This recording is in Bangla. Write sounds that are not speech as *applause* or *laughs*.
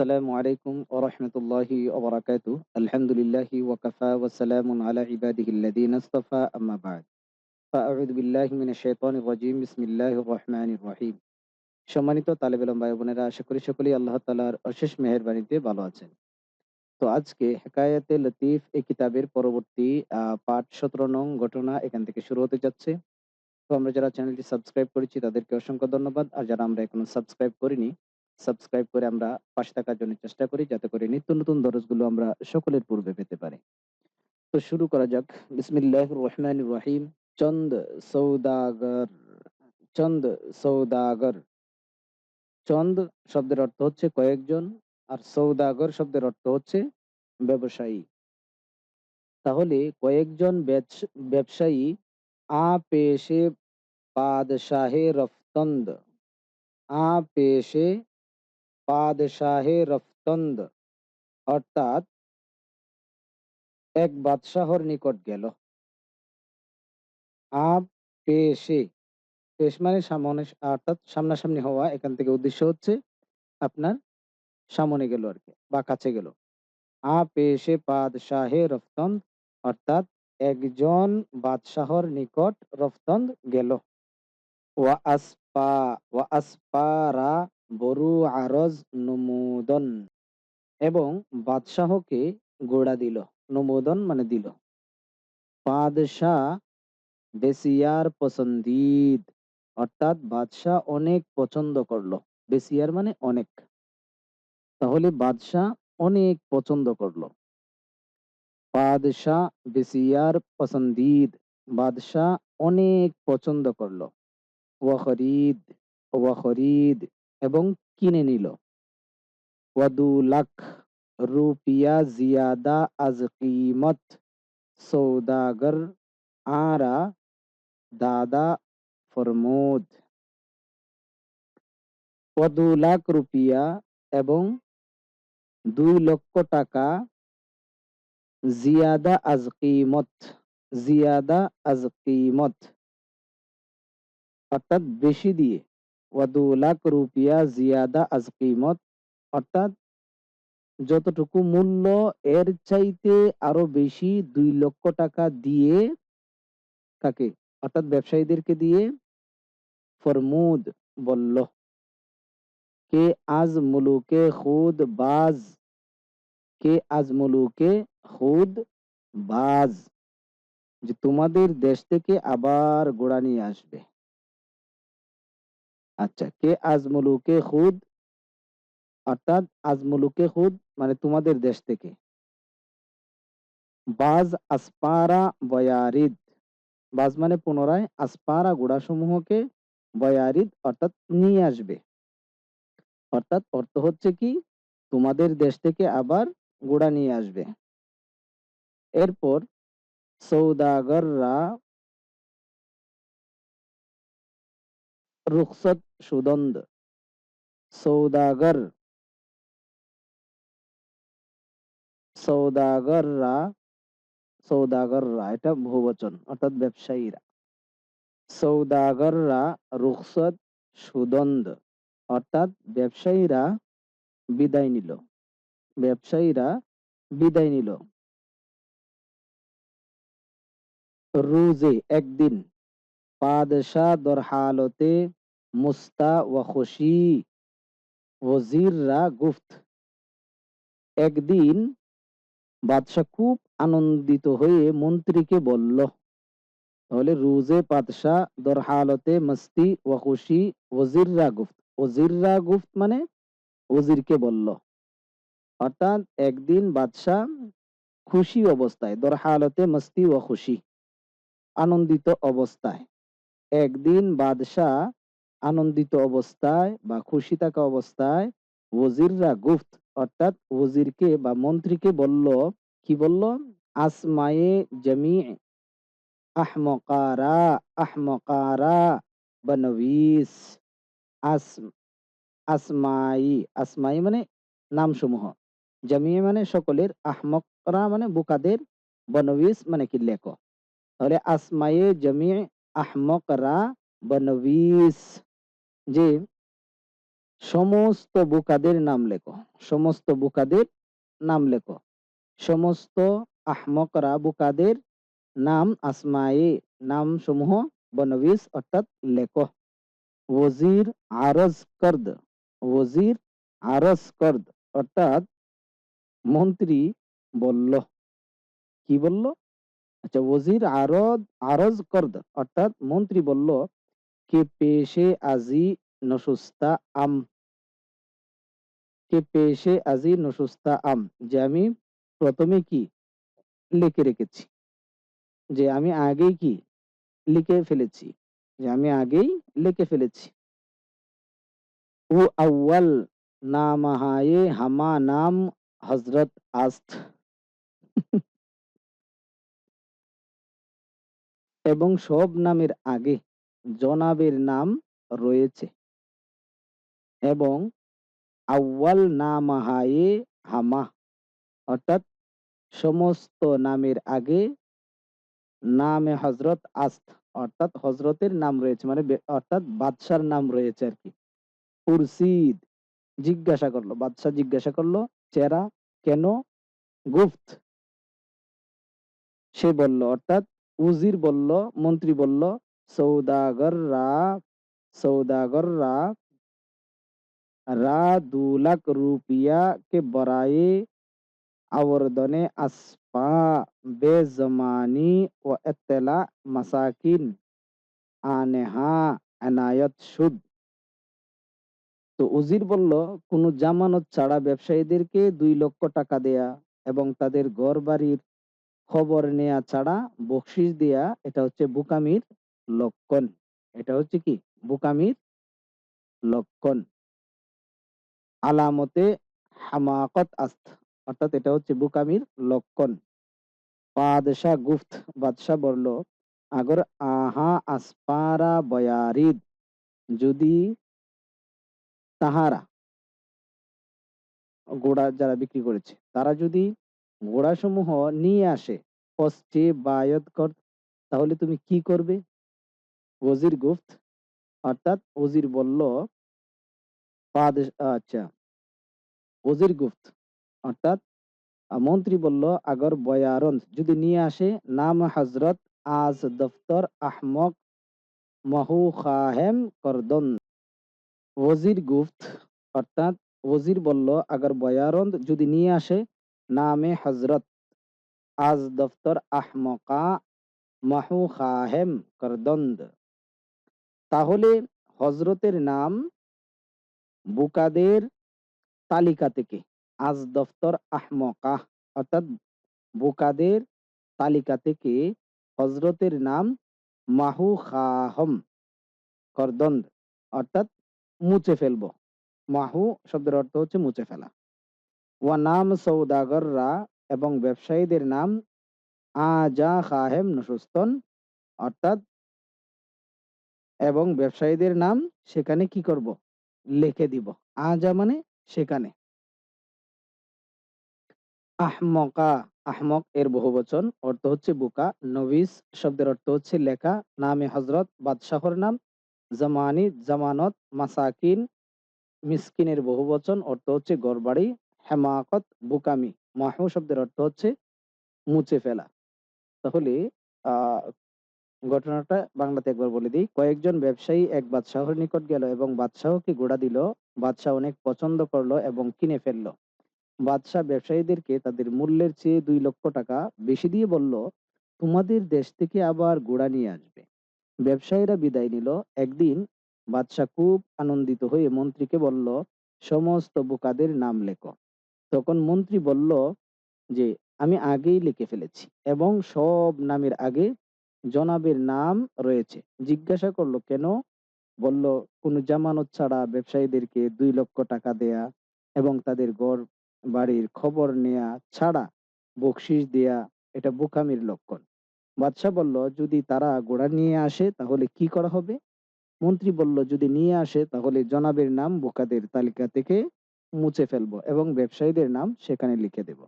আসসালামু আলাইকুম ওয়া রাহমাতুল্লাহি ওয়া বারাকাতুহু। আলহামদুলিল্লাহি ওয়া কাফা আলা বিল্লাহি মিনাশ শাইতানির। বিসমিল্লাহির রহমানির রহিম। সম্মানিত তালেব ইলম ভাই বোনেরা আশা করি সকলেই আল্লাহ তাআলার অশেষ মেহেরবানিতে ভালো আছেন। তো আজকে হেকায়েতে লতিফ এই কিতাবের পরবর্তী পাঠ ১৭ নং ঘটনা এখান থেকে শুরু হতে যাচ্ছে। তো আমরা যারা চ্যানেলটি সাবস্ক্রাইব করেছি তাদেরকে অসংখ্য ধন্যবাদ। আর যারা আমরা এখনও সাবস্ক্রাইব করিনি, সাবস্ক্রাইব করে আমরা পাশে থাকার জন্য চেষ্টা করি, যাতে করে নিত্য নতুন দরজগুলো আমরা সকলের পূর্বে পেতে পারি। তো শুরু করা যাক। বিসমিল্লাহির রহমানির রহিম। চন্দ সৌদাগর চন্দ সৌদাগর চন্দ শব্দের অর্থ হচ্ছে কয়েকজন আর সৌদাগর শব্দের অর্থ হচ্ছে ব্যবসায়ী তাহলে কয়েকজন ব্যবসায়ী আ পেশে পাদশাহে রফতন্দ আ পেশে পাদশাহে রফতন্দ অর্থাৎ এক বাদশাহর নিকট গেল। আ পেশে। পেশ মানে সামনে, অর্থাৎ সামনাসামনি হওয়া, এখান থেকে উদ্দেশ্য হচ্ছে আপনার সামনে গেল আর কি, বা কাছে গেল। আ পেশে পাদশাহে রফতন্দ অর্থাৎ একজন বাদশাহর নিকট রফতন্দ গেল। ওয়া ওয়া আসপারা বরু আরজ নুমুদন। এবং বাদশাহকে গোড়া দিল। নমোদন মানে দিল। বাদশাহ বেসিয়ার পছন্দিদ। অর্থাৎ বাদশাহ অনেক পছন্দ করল। বেসিয়ার মানে অনেক। তাহলে বাদশাহ অনেক পছন্দ করল। বাদশাহ বেসিয়ার পছন্দিদ। বাদশাহ অনেক পছন্দ করল। ওয়া খরিদ ওয়া খরিদ এবং কিনে নিল। ওয়াদু লাখ রুপিয়া জিয়াদা আজ কিমত সৌদাগর আরা দাদা ফরমুদ। ও দু লাখ রুপিয়া এবং দুই লক্ষ টাকা জিয়াদা আজ কিমত জিয়াদা আজ কিমত অর্থাৎ বেশি দিয়ে। ও দু লাখ রুপিয়া জিয়াদা আজ কিমত। অর্থাৎ যতটুকু মূল্য, এর চাইতে আরও বেশি দুই লক্ষ টাকা দিয়ে কাকে? অর্থাৎ ব্যবসায়ীদেরকে দিয়ে ফরমুদ বলল। কে আজ মুলুকে খুদ বাজ? কে আজ মুলুকে খুদ বাজ? যে তোমাদের দেশ থেকে আবার গোড়া নিয়ে আসবে। আচ্ছা কে আজ মুলুকে খুদ? অর্থাৎ আজ মুলুকে খুদ মানে তোমাদের দেশ থেকে। বাজ আসপারা বয়ারিদ। বাজ মানে পুনরায় আসপারা গোড়াসমূহকে বয়ারিদ অর্থাৎ নিয়ে আসবে। অর্থাৎ অর্থ হচ্ছে কি? তোমাদের দেশ থেকে আবার গোড়া নিয়ে আসবে। এরপর সৌদাগররা রুখসত সুদন্দ, সৌদাগর, সৌদাগররা সৌদাগররা, এটা বহুবচন, অর্থাৎ ব্যবসায়ীরা, সৌদাগররা রুখসত সুদন্দ, অর্থাৎ ব্যবসায়ীরা বিদায় নিল, ব্যবসায়ীরা বিদায় নিল। রুজে একদিন পাদশাহ দরহালতে মুস্তা ওয়া খুশি। ওজিররা গুফত একদিন বাদশাহ খুব আনন্দিত হয়ে মন্ত্রীকে বলল, তাহলে রুজে পাদশাহ দরহালতে মস্তি ওয়া খুশি ওজিররা গুফত ওজিররা গুফত মানে ওজিরকে বলল। অর্থাৎ একদিন বাদশাহ খুশি অবস্থায়, দরহালতে মস্তি ও খুশি, আনন্দিত অবস্থায়। একদিন বাদশাহ আনন্দিত অবস্থায় বা খুশি থাকা অবস্থায় ওজিররা গুফত, অর্থাৎ ওজিরকে বা মন্ত্রীকে বলল, কি বলল? আসমায়ে জমি আহমকারা আহমকারা বনবিস, আস, আসমাই আসমাই মানে নামসমূহ। জামিয়ে মানে সকলের, আহমকরা মানে বোকাদের, বনবিস মানে কি লেখ তাহলে আসমায়ে জামি, আহমকরা, বনবিস। যে সমস্ত বোকাদের নাম লেখো, সমস্ত বোকাদের নাম লেখো, সমস্ত আহমকরা বোকাদের নাম আসমায়ে নাম সমূহ বনবিস অর্থাৎ লেখো। ওজির আরজ করদ ওজির আরজ করদ অর্থাৎ মন্ত্রী বলল। কি বলল? আচ্ছা ওজির আরদ, আরজ করদ অর্থাৎ মন্ত্রী বলল কে পেশে আজি নসুস্তা আম? কে পেশে আজি নসুস্তা আম? যে আমি প্রথমে কি লিখে রেখেছি? যে আমি আগেই কি লিখে ফেলেছি? যে আমি আগেই লিখে ফেলেছি। ও আউয়াল নাম হায়ে হামা নাম হজরত আস্ত *laughs* এবং সব নামের আগে। জনাবের নাম রয়েছে। এবং আউয়াল নাম হায়ে হামা অর্থাৎ সমস্ত নামের আগে নামে হজরত আস্ত, অর্থাৎ হজরতের নাম রয়েছে মানে অর্থাৎ বাদশার নাম রয়েছে আর কি। পুরসিদ জিজ্ঞাসা করল, বাদশাহ জিজ্ঞাসা করল, চেরা কেন গুফত সে বলল, অর্থাৎ উজির বলল, মন্ত্রী বলল সৌদাগররা সৌদাগররা রা দু লাখ রুপিয়া কে বরায়ে আবর্দনে আসপা বেজমানি ও এতলা মাসাকিন আনেহা এনায়ত সুদ তো উজির বলল কোন জামানত ছাড়া ব্যবসায়ীদেরকে দুই লক্ষ টাকা দেয়া এবং তাদের ঘর বাড়ির খবর নেয়া ছাড়া বকশিস দেয়া এটা হচ্ছে বুকামির লক্ষণ। এটা হচ্ছে কি? বুকামির লক্ষণ। আলামতে হামাকত আস্ত। অর্থাৎ এটা হচ্ছে বুকামির লক্ষণ। বাদশাহ গুফত বাদশাহ বলল, আগর আহা আসপারা বয়ারিদ, যদি তাহারা গোড়া যারা বিক্রি করেছে, তারা যদি ঘোড়াসমূহ নিয়ে আসে, পশ্চে বায়ত কর, তাহলে তুমি কি করবে? ওজির গুফত অর্থাৎ ওজির বলল আচ্ছা ওজির গুফত অর্থাৎ মন্ত্রী বলল, আগর বয়ারন, যদি নিয়ে আসে, নাম হজরত আজ দফতর আহমক মাহু খাহেম করদন। ওজির গুফত অর্থাৎ ওজির বলল, আগর বয়ারন্দ যদি নিয়ে আসে, নামে হজরত আজ দফতর আহমকা মাহু খাহেম করদন্দ। তাহলে হজরতের নাম বুকাদের তালিকা থেকে, আজ দফতর আহমকা, অর্থাৎ বুকাদের তালিকা থেকে হজরতের নাম মাহু খাহম করদন্দ অর্থাৎ মুছে ফেলব। মাহু শব্দের অর্থ হচ্ছে মুছে ফেলা। ওয়া নাম সৌদাগররা এবং ব্যবসায়ীদের নাম আজা খাহেম নসুস্তন অর্থাৎ এবং ব্যবসায়ীদের নাম সেখানে কি করব? লিখে দিব। আজা মানে সেখানে। আহমকা, আহমক এর বহুবচন, অর্থ হচ্ছে বুকা। নবিস শব্দের অর্থ হচ্ছে লেখা। নামে হজরত বাদশাহর নাম। জামানি, জামানত, মাসাকিন, মিসকিনের বহুবচন, অর্থ হচ্ছে গড়বাড়ি হেমাকত, বুকামি। মাহু শব্দের অর্থ হচ্ছে মুছে ফেলা। তাহলে ঘটনাটা বাংলাতে একবার বলে দিই। কয়েকজন ব্যবসায়ী এক বাদশাহর নিকট গেল এবং বাদশাহকে গোড়া দিল। বাদশাহ অনেক পছন্দ করল এবং কিনে ফেলল। বাদশাহ ব্যবসায়ীদেরকে তাদের মূল্যের চেয়ে দুই লক্ষ টাকা বেশি দিয়ে বলল, তোমাদের দেশ থেকে আবার গোড়া নিয়ে আসবে। ব্যবসায়ীরা বিদায় নিল। একদিন বাদশাহ খুব আনন্দিত হয়ে মন্ত্রীকে বলল, সমস্ত বোকাদের নাম লেখো। তখন মন্ত্রী বলল যে, আমি আগেই লিখে ফেলেছি এবং সব নামের আগে জনাবের নাম রয়েছে। জিজ্ঞাসা করল, কেন? বলল, কোন জামানত ছাড়া ব্যবসায়ীদেরকে দুই লক্ষ টাকা দেয়া এবং তাদের গড় বাড়ির খবর নেয়া ছাড়া বকশিস দেয়া, এটা বোকামির লক্ষণ। বাদশাহ বলল, যদি তারা গোড়া নিয়ে আসে, তাহলে কি করা হবে? মন্ত্রী বলল, যদি নিয়ে আসে, তাহলে জনাবের নাম বোকাদের তালিকা থেকে মুছে ফেলব এবং ব্যবসায়ীদের নাম সেখানে লিখে দেব।